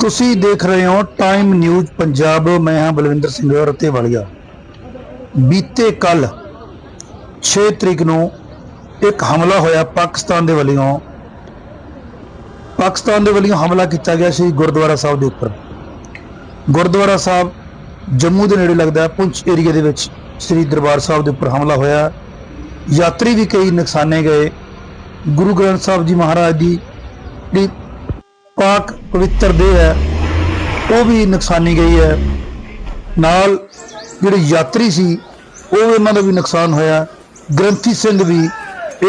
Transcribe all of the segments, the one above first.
ਤੁਸੀਂ ਦੇਖ ਰਹੇ ਹੋ ਟਾਈਮ ਨਿਊਜ਼ ਪੰਜਾਬ। ਮੈਂ ਹਾਂ ਬਲਵਿੰਦਰ ਸਿੰਘ ਰਤੇਵਾਲੀਆ। ਬੀਤੇ ਕੱਲ 6 ਤਰੀਕ ਨੂੰ ਇੱਕ ਹਮਲਾ ਹੋਇਆ ਪਾਕਿਸਤਾਨ ਦੇ ਵੱਲੋਂ। ਪਾਕਿਸਤਾਨ ਦੇ ਵੱਲੋਂ ਹਮਲਾ ਕੀਤਾ ਗਿਆ ਸੀ ਗੁਰਦੁਆਰਾ ਸਾਹਿਬ ਦੇ ਉੱਪਰ। ਗੁਰਦੁਆਰਾ ਸਾਹਿਬ ਜੰਮੂ ਦੇ ਨੇੜੇ ਲੱਗਦਾ ਪੁੰਛ ਏਰੀਆ ਦੇ ਵਿੱਚ ਸ੍ਰੀ ਦਰਬਾਰ ਸਾਹਿਬ ਦੇ ਉੱਪਰ ਹਮਲਾ ਹੋਇਆ। ਯਾਤਰੀ ਵੀ ਕਈ ਨੁਕਸਾਨੇ ਗਏ। ਗੁਰੂ ਗ੍ਰੰਥ ਸਾਹਿਬ ਜੀ ਮਹਾਰਾਜ ਦੀ ਜਿਹੜੀ ਪਾਕ ਪਵਿੱਤਰ ਦੇਹ ਹੈ, ਉਹ ਵੀ ਨੁਕਸਾਨੀ ਗਈ ਹੈ। ਨਾਲ ਜਿਹੜੇ ਯਾਤਰੀ ਸੀ, ਉਹ ਉਹਨਾਂ ਦਾ ਵੀ ਨੁਕਸਾਨ ਹੋਇਆ। ਗ੍ਰੰਥੀ ਸਿੰਘ ਵੀ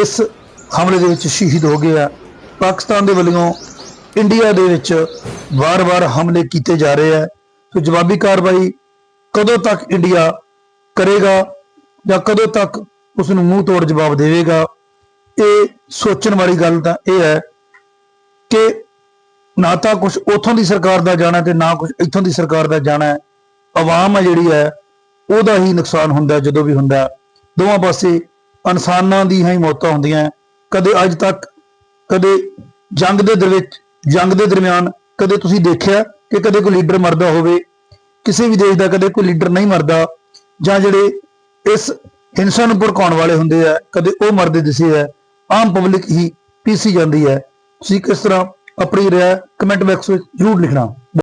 ਇਸ ਹਮਲੇ ਦੇ ਵਿੱਚ ਸ਼ਹੀਦ ਹੋ ਗਿਆ ਪਾਕਿਸਤਾਨ ਦੇ ਵੱਲੋਂ ਇੰਡੀਆ ਦੇ ਵਿੱਚ ਵਾਰ-ਵਾਰ ਹਮਲੇ ਕੀਤੇ ਜਾ ਰਹੇ ਹੈ ਸੋ ਜਵਾਬੀ ਕਾਰਵਾਈ ਕਦੋਂ ਤੱਕ ਇੰਡੀਆ ਕਰੇਗਾ ਜਾਂ ਕਦੋਂ ਤੱਕ ਉਸ ਨੂੰ ਮੂੰਹ ਤੋੜ ਜਵਾਬ ਦੇਵੇਗਾ, ਇਹ ਸੋਚਣ ਵਾਲੀ ਗੱਲ ਤਾਂ ਇਹ ਹੈ ਕਿ ਨਾ ਤਾਂ ਕੁਝ ਉਥੋਂ ਦੀ ਸਰਕਾਰ ਦਾ ਜਾਣਾ ਤੇ ਨਾ ਕੁਝ ਇੱਥੋਂ ਦੀ ਸਰਕਾਰ ਦਾ ਜਾਣਾ ਆਵਾਮ ਹੈ ਜਿਹੜੀ ਹੈ, ਉਹਦਾ ਹੀ ਨੁਕਸਾਨ ਹੁੰਦਾ ਜਦੋਂ ਵੀ ਹੁੰਦਾ ਦੋਵਾਂ ਪਾਸੇ ਇਨਸਾਨਾਂ ਦੀ ਹੀ ਮੌਤਾਂ ਹੁੰਦੀਆਂ ਕਦੇ ਅੱਜ ਤੱਕ, ਕਦੇ ਜੰਗ ਦੇ ਦਰ ਵਿੱਚ, ਜੰਗ ਦੇ ਦਰਮਿਆਨ ਕਦੇ ਤੁਸੀਂ ਦੇਖਿਆ ਕਿ ਕਦੇ ਕੋਈ ਲੀਡਰ ਮਰਦਾ ਹੋਵੇ, ਕਿਸੇ ਵੀ ਦੇਸ਼ ਦਾ ਕਦੇ ਕੋਈ ਲੀਡਰ ਨਹੀਂ ਮਰਦਾ, ਜਾਂ ਜਿਹੜੇ ਇਸ ਹਿੰਸਾ ਨੂੰ ਭੜਕਾਉਣ ਵਾਲੇ ਹੁੰਦੇ ਆ, ਕਦੇ ਉਹ ਮਰਦੇ ਦਿਸੇ ਆ। ਆਮ ਪਬਲਿਕ ਹੀ ਪੀਸੀ ਜਾਂਦੀ ਹੈ। ਤੁਸੀਂ ਕਿਸ ਤਰ੍ਹਾਂ ਆਪਣੀ ਰਾਏ ਕਮੈਂਟ ਬਾਕਸ ਵਿੱਚ ਜ਼ਰੂਰ ਲਿਖਣਾ।